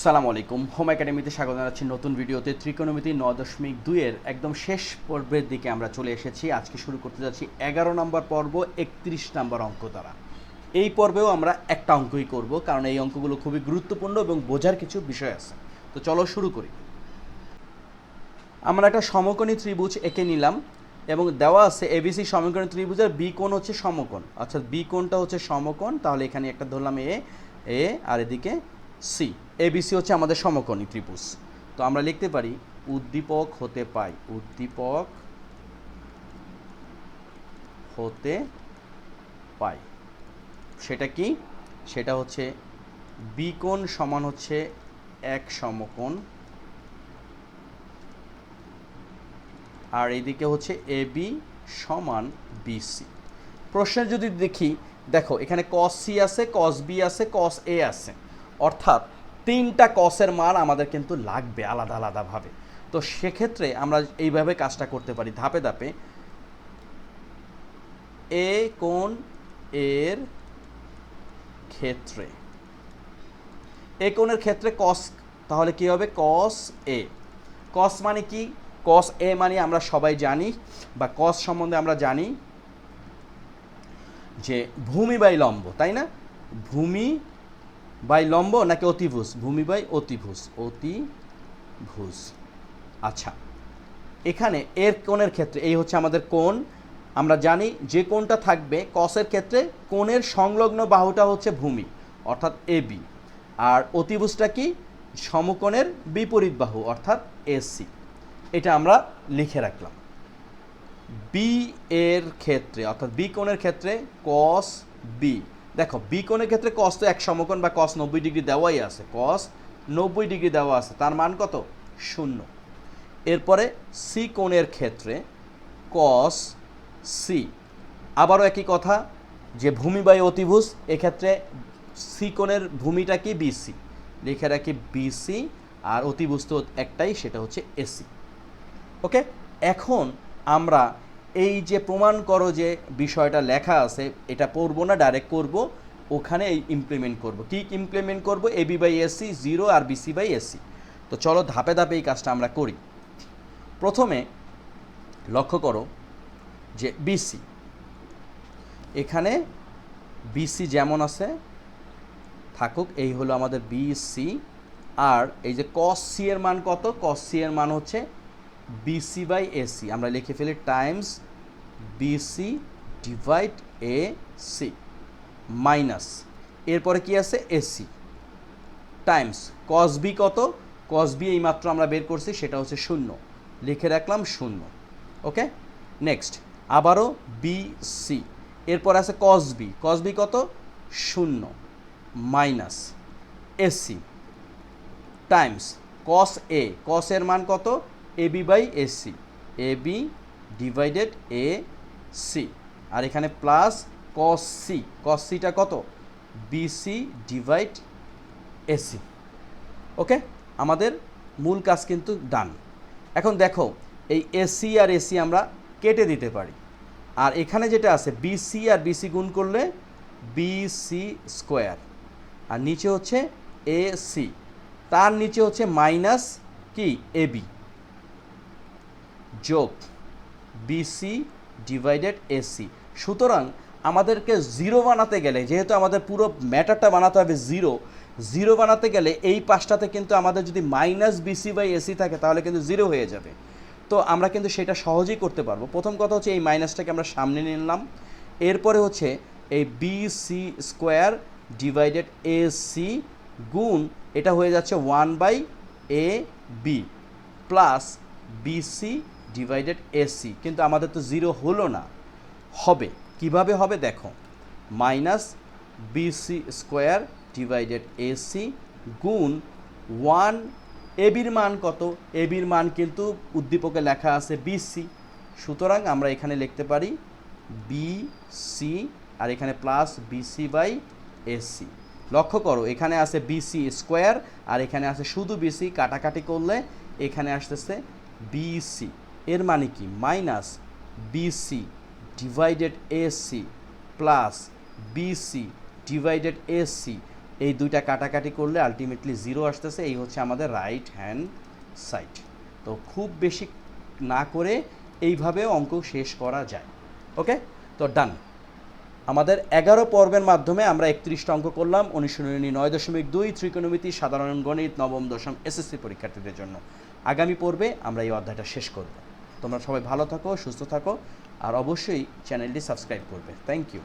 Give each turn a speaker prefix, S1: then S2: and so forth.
S1: আসসালামু আলাইকুম। হোম একাডেমিতে স্বাগত জানাচ্ছি নতুন ভিডিওতে। ত্রিকোণমিতি ন দশমিক দুইয়ের একদম শেষ পর্বের দিকে আমরা চলে এসেছি। আজকে শুরু করতে যাচ্ছি এগারো নম্বর পর্ব, একত্রিশ নম্বর অঙ্ক দ্বারা। এই পর্বেও আমরা একটা অঙ্কই করব, কারণ এই অঙ্কগুলো খুবই গুরুত্বপূর্ণ এবং বোঝার কিছু বিষয় আছে। তো চলো শুরু করি। আমরা একটা সমকোণী ত্রিভুজ এঁকে নিলাম এবং দেওয়া আছে এবিসি সমকোণী ত্রিভুজের বি কোণ হচ্ছে সমকোণ। অর্থাৎ বি কোণটা হচ্ছে সমকোণ, তাহলে এখানে একটা ধরলাম এ এ আর এদিকে সি এবিসি হচ্ছে আমাদের সমকোণী ত্রিভুজ। তো আমরা লিখতে পারি, উদ্দীপক হতে পাই, উদ্দীপক হতে পাই। সেটা কি? সেটা হচ্ছে বি কোণ সমান হচ্ছে এক সমকোণ। আর এইদিকে হচ্ছে এ বি সমান বিসি প্রশ্নের যদি দেখি, দেখো এখানে কস সি আছে কস বি আছে কস এ আছে। অর্থাৎ তিনটা কসের মান আমাদের কিন্তু লাগবে আলাদা আলাদাভাবে। তো সেক্ষেত্রে আমরা এইভাবে কাজটা করতে পারি ধাপে ধাপে। এ কোন এর ক্ষেত্রে। এ কোণের ক্ষেত্রে কস তাহলে কি হবে? কস এ কস মানে কি? কস এ মানে আমরা সবাই জানি বা কস সম্বন্ধে আমরা জানি যে ভূমি বাই লম্ব, তাই না? ভূমি বাই লম্ব নাকি অতিভুজ? ভূমি বাই অতিভুজ। অতিভুজ। আচ্ছা এখানে এর কোণের ক্ষেত্রে, এই হচ্ছে আমাদের কোণ। আমরা জানি যে কোণটা থাকবে কসের ক্ষেত্রে, কোণের সংলগ্ন বাহুটা হচ্ছে ভূমি, অর্থাৎ এ বি আর অতিভুজটা কি? সমকোণের বিপরীত বাহু, অর্থাৎ এসি এটা আমরা লিখে রাখলাম। বি এর ক্ষেত্রে, অর্থাৎ বি কোণের ক্ষেত্রে কস বি দেখো বি কোণের ক্ষেত্রে কস তো এক সমকোণ বা কস নব্বই ডিগ্রি দেওয়াই আছে। কস নব্বই ডিগ্রি দেওয়া আছে, তার মান কত? শূন্য। এরপরে সি কোণের ক্ষেত্রে কস সি আবারও একই কথা, যে ভূমি বাই অতিভুজ, এক্ষেত্রে সি কোণের ভূমিটা কি? বিসি লিখে রাখি বিসি আর অতিভুজ তো একটাই, সেটা হচ্ছে এসি ওকে এখন আমরা এই যে প্রমাণ করো যে বিষয়টা লেখা আছে, এটা পড়ব না ডাইরেক্ট করব, ওখানে এই ইমপ্লিমেন্ট করব। কি ইমপ্লিমেন্ট করব? A B by A C zero R B C by A C তো চলো ধাপে ধাপে এই কাজটা আমরা করি। প্রথমে লক্ষ্য করো যে বিসি এখানে বিসি যেমন আছে, থাকুক, এই হলো আমাদের বিসি আর এই যে কস সি এর মান কত? কস সি এর মান হচ্ছে বিসি বাই এসি আমরা লিখে ফেলি times B C divide A C minus এরপরে কি আছে? এসি টাইমস কস কত? কস বি এইমাত্র আমরা বের করছি, সেটা হচ্ছে শূন্য। লিখে রাখলাম শূন্য। ওকে? নেক্সট আবারও বি সি এরপর আছে কস বি কত? শূন্য। Minus A C times cos A cos এর মান কত? A B by A C A B divided A C আর এখানে প্লাস কস সি কস সিটা কত? বিসি ডিভাইড এসি ওকে আমাদের মূল কাজ কিন্তু ডান এখন দেখো, এই এসি আর এসি আমরা কেটে দিতে পারি। আর এখানে যেটা আছে বিসি আর বিসি গুণ করলে বিসি স্কোয়ার আর নিচে হচ্ছে এ সি তার নিচে হচ্ছে মাইনাস কি? এবি যোগ বিসি ডিভাইডেড এসি সুতরাং আমাদেরকে জিরো বানাতে গেলে, যেহেতু আমাদের পুরো ম্যাটারটা বানাতে হবে জিরো জিরো বানাতে গেলে এই পাশটাতে কিন্তু আমাদের যদি মাইনাস বিসি বাই এসি থাকে, তাহলে কিন্তু জিরো হয়ে যাবে। তো আমরা কিন্তু সেটা সহজেই করতে পারব। প্রথম কথা হচ্ছে এই মাইনাসটাকে আমরা সামনে নিলাম। এরপরে হচ্ছে এই B C square divided A C গুণ, এটা হয়ে যাচ্ছে one by A B plus B C divided A C কিন্তু আমাদের তো জিরো হলো না। হবে। কীভাবে হবে দেখো। Minus B C square divided A C গুণ ওয়ান এবির মান কত? এবির মান কিন্তু উদ্দীপকে লেখা আছে বিসি সুতরাং আমরা এখানে লিখতে পারি বিসি আর এখানে প্লাস বিসি বাই এসি লক্ষ্য করো, এখানে আছে বিসি স্কোয়ার আর এখানে আছে শুধু বিসি কাটাকাটি করলে এখানে আসতেছে বিসি এর মানে কি? Minus B C divided A C plus B C divided A C এই দুইটা কাটাকাটি করলে আলটিমেটলি জিরো আসতেছে, এই হচ্ছে আমাদের রাইট হ্যান্ড সাইড তো খুব বেশি না করে এইভাবেও অঙ্ক শেষ করা যায়। ওকে তো ডান আমাদের এগারো পর্বের মাধ্যমে আমরা একত্রিশটা অঙ্ক করলাম অনুশীলনী নয় দশমিক দুই, ত্রিকোণমিতি, সাধারণ গণিত, নবম দশম এসএসসি পরীক্ষার্থীদের জন্য। আগামী পর্বে আমরা এই অধ্যায়টা শেষ করব। তোমরা সবাই ভালো থাকো সুস্থ থাকো আর অবশ্যই চ্যানেলটি সাবস্ক্রাইব করবে। Thank you